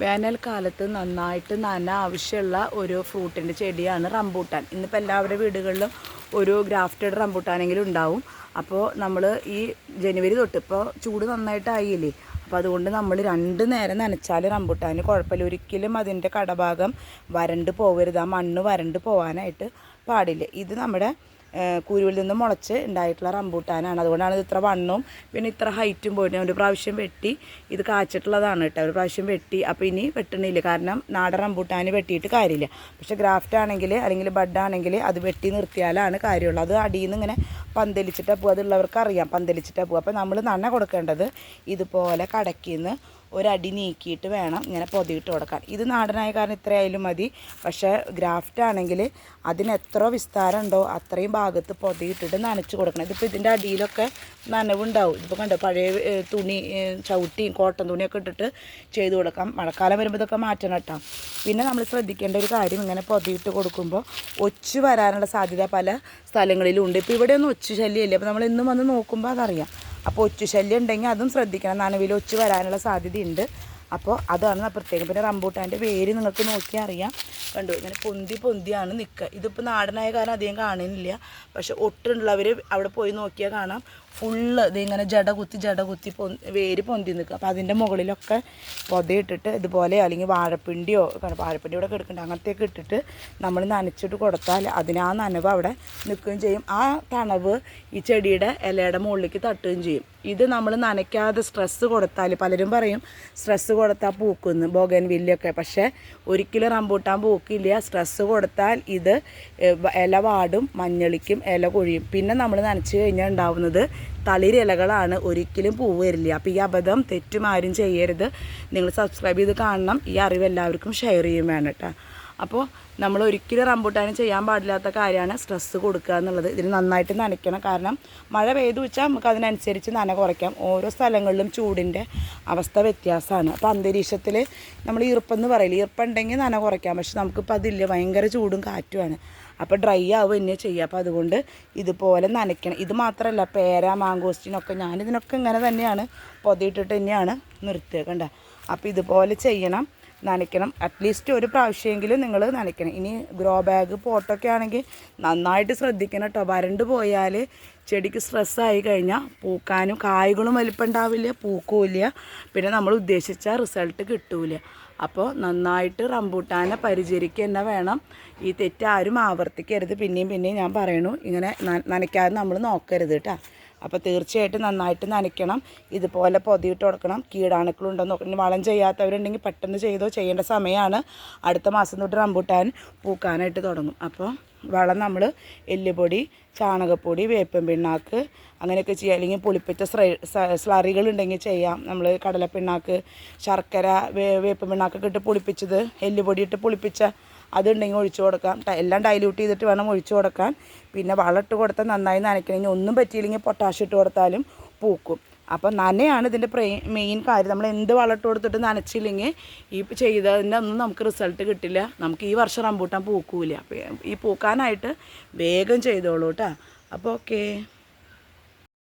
വേനൽക്കാലത്ത് നന്നായിട്ട് നന ആവശ്യമുള്ള ഒരു ഫ്രൂട്ടിന്റെ ചെടിയാണ് റംബൂട്ടാൻ. ഇന്നിപ്പോൾ എല്ലാവരുടെ വീടുകളിലും ഒരു ഗ്രാഫ്റ്റഡ് റംബൂട്ടാനെങ്കിലും ഉണ്ടാവും. അപ്പോൾ നമ്മൾ ഈ ജനുവരി തൊട്ട് ഇപ്പോൾ ചൂട് നന്നായിട്ടായില്ലേ? അപ്പോൾ അതുകൊണ്ട് നമ്മൾ രണ്ട് നേരം നനച്ചാൽ റംബൂട്ടാന് കുഴപ്പമില്ല. ഒരിക്കലും അതിന്റെ കടഭാഗം വരണ്ട് പോകരുത് ആ മണ്ണ് വരണ്ട് പോകാനായിട്ട് പാടില്ല. ഇത് നമ്മുടെ കുരുവിൽ നിന്ന് മുളച്ച് ഉണ്ടായിട്ടുള്ള റംബൂട്ടാനാണ്. അതുകൊണ്ടാണ് ഇത് ഇത്ര വണ്ണവും പിന്നെ ഇത്ര ഹൈറ്റും പോയിട്ട് ഒരു പ്രാവശ്യം വെട്ടി ഇത് കാച്ചിട്ടുള്ളതാണ് കേട്ടോ. ഒരു പ്രാവശ്യം വെട്ടി അപ്പോൾ ഇനി വെട്ടണില്ല. കാരണം നാടൻ റംബൂട്ടാന് വെട്ടിയിട്ട് കാര്യമില്ല. പക്ഷേ ഗ്രാഫ്റ്റ് ആണെങ്കിൽ അല്ലെങ്കിൽ ബഡ് ആണെങ്കിൽ അത് വെട്ടി നിർത്തിയാലാണ് കാര്യമുള്ളൂ. അത് അടിയിൽ നിന്ന് ഇങ്ങനെ പന്തലിച്ചിട്ടാണ് പോകുക അതുള്ളവർക്ക് അറിയാം പന്തലിച്ചിട്ടാണ് പോകുക അപ്പോൾ നമ്മൾ നന കൊടുക്കേണ്ടത് ഇതുപോലെ കടക്കിന്ന് ഒരടി നീക്കിയിട്ട് വേണം ഇങ്ങനെ പൊതിയിട്ട് കൊടുക്കാൻ. ഇത് നാടനായ കാരണം ഇത്രയായാലും മതി. പക്ഷേ ഗ്രാഫ്റ്റ് ആണെങ്കിൽ അതിന് എത്ര വിസ്താരം ഉണ്ടോ അത്രയും ഭാഗത്ത് പൊതിയിട്ടിട്ട് നനച്ച് കൊടുക്കണം. ഇതിപ്പോൾ ഇതിന്റെ അടിയിലൊക്കെ നനവുണ്ടാവും. ഇതിപ്പോൾ കണ്ടോ പഴയ തുണി ചവിട്ടിയും കോട്ടൺ തുണിയൊക്കെ ഇട്ടിട്ട് ചെയ്ത് കൊടുക്കാം. മഴക്കാലം വരുമ്പോൾ ഇതൊക്കെ മാറ്റണം കേട്ടോ. പിന്നെ നമ്മൾ ശ്രദ്ധിക്കേണ്ട ഒരു കാര്യം ഇങ്ങനെ പൊതിയിട്ട് കൊടുക്കുമ്പോൾ ഒച്ച് വരാനുള്ള സാധ്യത പല സ്ഥലങ്ങളിലും ഉണ്ട്. ഇപ്പോൾ ഇവിടെയൊന്നും ഒച്ച് ശല്യമില്ല. അപ്പോൾ നമ്മൾ ഇന്നും വന്ന് നോക്കുമ്പോൾ അതറിയാം. അപ്പോൾ ഒച്ചു ശല്യം ഉണ്ടെങ്കിൽ അതും ശ്രദ്ധിക്കണം. നനവിൽ ഒച്ചു വരാനുള്ള സാധ്യതയുണ്ട്. അപ്പോൾ അതാണ് പ്രത്യേകം. പിന്നെ റംബൂട്ടാന്റെ വേര് നിങ്ങൾക്ക് നോക്കിയാൽ അറിയാം. കണ്ടു? ഇങ്ങനെ പൊന്തി പൊന്തിയാണ് നിൽക്കുക ഇതിപ്പോൾ നാടനായ കാരണം അധികം കാണുന്നില്ല. പക്ഷെ ഒട്ടുള്ളവർ അവിടെ പോയി നോക്കിയാൽ കാണാം. ഫുള്ള് ഇതിങ്ങനെ ജട കുത്തി ജട കുത്തി പൊ വേര് പൊന്തി നിൽക്കുക അപ്പോൾ അതിന്റെ മുകളിലൊക്കെ പൊതയിട്ടിട്ട് ഇതുപോലെ അല്ലെങ്കിൽ വാഴപ്പിണ്ടിയോ വാഴപ്പിണ്ടി ഇവിടെ കിടക്കുന്നുണ്ട്. അങ്ങനത്തെയൊക്കെ ഇട്ടിട്ട് നമ്മൾ നനച്ചിട്ട് കൊടുത്താൽ അതിന് ആ നനവ് അവിടെ നിൽക്കുകയും ചെയ്യും. ആ തണവ് ഈ ചെടിയുടെ ഇലയുടെ മുകളിലേക്ക് തട്ടുകയും ചെയ്യും. ഇത് നമ്മൾ നനയ്ക്കാതെ സ്ട്രെസ്സ് കൊടുത്താൽ പലരും പറയും സ്ട്രെസ്സ് കൊടുത്താൽ പൂക്കുന്ന് ബോഗൻ വില്ലൊക്കെ പക്ഷേ ഒരിക്കലും റംബൂട്ടാൻ പൂക്കില്ല. സ്ട്രെസ്സ് കൊടുത്താൽ ഇത് ഇല വാടും മഞ്ഞളിക്കും ഇല കൊഴിയും. പിന്നെ നമ്മൾ നനച്ച് കഴിഞ്ഞാൽ ഉണ്ടാവുന്നത് തളിരിലകളാണ്. ഒരിക്കലും പൂവ് വരില്ല. അപ്പോൾ ഈ അബദ്ധം തെറ്റും ആരും ചെയ്യരുത്. നിങ്ങൾ സബ്സ്ക്രൈബ് ചെയ്ത് കാണണം. ഈ അറിവ് എല്ലാവർക്കും ഷെയർ ചെയ്യും വേണം കേട്ടോ. അപ്പോൾ നമ്മൾ ഒരിക്കലും റംബൂട്ടാന് ചെയ്യാൻ പാടില്ലാത്ത കാര്യമാണ് സ്ട്രെസ്സ് കൊടുക്കുക എന്നുള്ളത്. ഇതിന് നന്നായിട്ട് നനയ്ക്കണം. കാരണം മഴ പെയ്തു വെച്ചാൽ നമുക്ക് അതിനനുസരിച്ച് നന കുറയ്ക്കാം. ഓരോ സ്ഥലങ്ങളിലും ചൂടിന്റെ അവസ്ഥ വ്യത്യാസമാണ്. അപ്പോൾ അന്തരീക്ഷത്തിൽ നമ്മൾ ഈർപ്പെന്ന് പറയില്ല ഈർപ്പുണ്ടെങ്കിൽ നന കുറയ്ക്കാം. പക്ഷെ നമുക്കിപ്പോൾ അതില്ല. ഭയങ്കര ചൂടും കാറ്റുമാണ്. അപ്പോൾ ഡ്രൈ ആവുക തന്നെ ചെയ്യുക. അപ്പോൾ അതുകൊണ്ട് ഇതുപോലെ നനയ്ക്കണം. ഇത് മാത്രമല്ല പേര മാങ്കോസ്റ്റിനൊക്കെ ഞാനിതിനൊക്കെ ഇങ്ങനെ തന്നെയാണ്. പൊതിയിട്ടിട്ട് തന്നെയാണ് നിർത്തുക കണ്ട അപ്പോൾ ഇതുപോലെ ചെയ്യണം. നനയ്ക്കണം. അറ്റ്ലീസ്റ്റ് ഒരു പ്രാവശ്യമെങ്കിലും നിങ്ങൾ നനയ്ക്കണം. ഇനി ഗ്രോ ബാഗ് പോട്ടൊക്കെ ആണെങ്കിൽ നന്നായിട്ട് ശ്രദ്ധിക്കണം കേട്ടോ വരണ്ട് പോയാൽ ചെടിക്ക് സ്ട്രെസ്സായി കഴിഞ്ഞാൽ പൂക്കാനും കായ്കളും വലിപ്പം ഉണ്ടാവില്ല പൂക്കൂല്ല. പിന്നെ നമ്മൾ ഉദ്ദേശിച്ച റിസൾട്ട് കിട്ടൂല. അപ്പോൾ നന്നായിട്ട് റംബൂട്ടാനെ പരിചരിക്കുക തന്നെ വേണം. ഈ തെറ്റ് ആരും ആവർത്തിക്കരുത്. പിന്നെയും പിന്നെയും ഞാൻ പറയണു. ഇങ്ങനെ നനയ്ക്കാതെ നമ്മൾ നോക്കരുത് കേട്ടോ അപ്പോൾ തീർച്ചയായിട്ടും നന്നായിട്ട് നനയ്ക്കണം. ഇതുപോലെ പൊതിയിട്ട് കൊടുക്കണം. കീടാണുക്കളുണ്ടോ നോക്കണം വളം ചെയ്യാത്തവരുണ്ടെങ്കിൽ പെട്ടെന്ന് ചെയ്തോ ചെയ്യേണ്ട സമയമാണ് അടുത്ത മാസം തൊട്ട് റംബൂട്ടാൻ പൂക്കാനായിട്ട് തുടങ്ങും. അപ്പോൾ വളം നമ്മൾ എല്ലുപൊടി ചാണകപ്പൊടി വേപ്പൻ പിണ്ണാക്ക് അങ്ങനെയൊക്കെ ചെയ്യുക അല്ലെങ്കിൽ പുളിപ്പിച്ച സ്ലറികൾ ഉണ്ടെങ്കിൽ ചെയ്യാം. നമ്മൾ കടലപ്പിണ്ണാക്ക് ശർക്കര വേപ്പൻ പിണ്ണാക്കൊക്കെ ഇട്ട് പുളിപ്പിച്ചത് എല്ലുപൊടി ഇട്ട് പുളിപ്പിച്ച അതുണ്ടെങ്കിൽ ഒഴിച്ചു കൊടുക്കാം. എല്ലാം ഡൈല്യൂട്ട് ചെയ്തിട്ട് വേണം ഒഴിച്ചു കൊടുക്കാൻ. പിന്നെ വളം ഇട്ട് കൊടുത്താൽ നന്നായി നനയ്ക്കണം. ഇനി ഒന്നും പറ്റിയില്ലെങ്കിൽ പൊട്ടാഷ് ഇട്ട് കൊടുത്താലും പൂക്കും. അപ്പം നനയാണ് ഇതിന്റെ പ്രേ മെയിൻ കാര്യം. നമ്മൾ എന്ത് വളം ഇട്ട് കൊടുത്തിട്ട് നനച്ചില്ലെങ്കിൽ ഈ ചെയ്തതിന്റെ ഒന്നും നമുക്ക് റിസൾട്ട് കിട്ടില്ല. നമുക്ക് ഈ വർഷം റംബൂട്ടാൻ പൂക്കൂല. ഈ പൂക്കാനായിട്ട് വേഗം ചെയ്തോളൂ കേട്ടോ അപ്പോൾ ഓക്കേ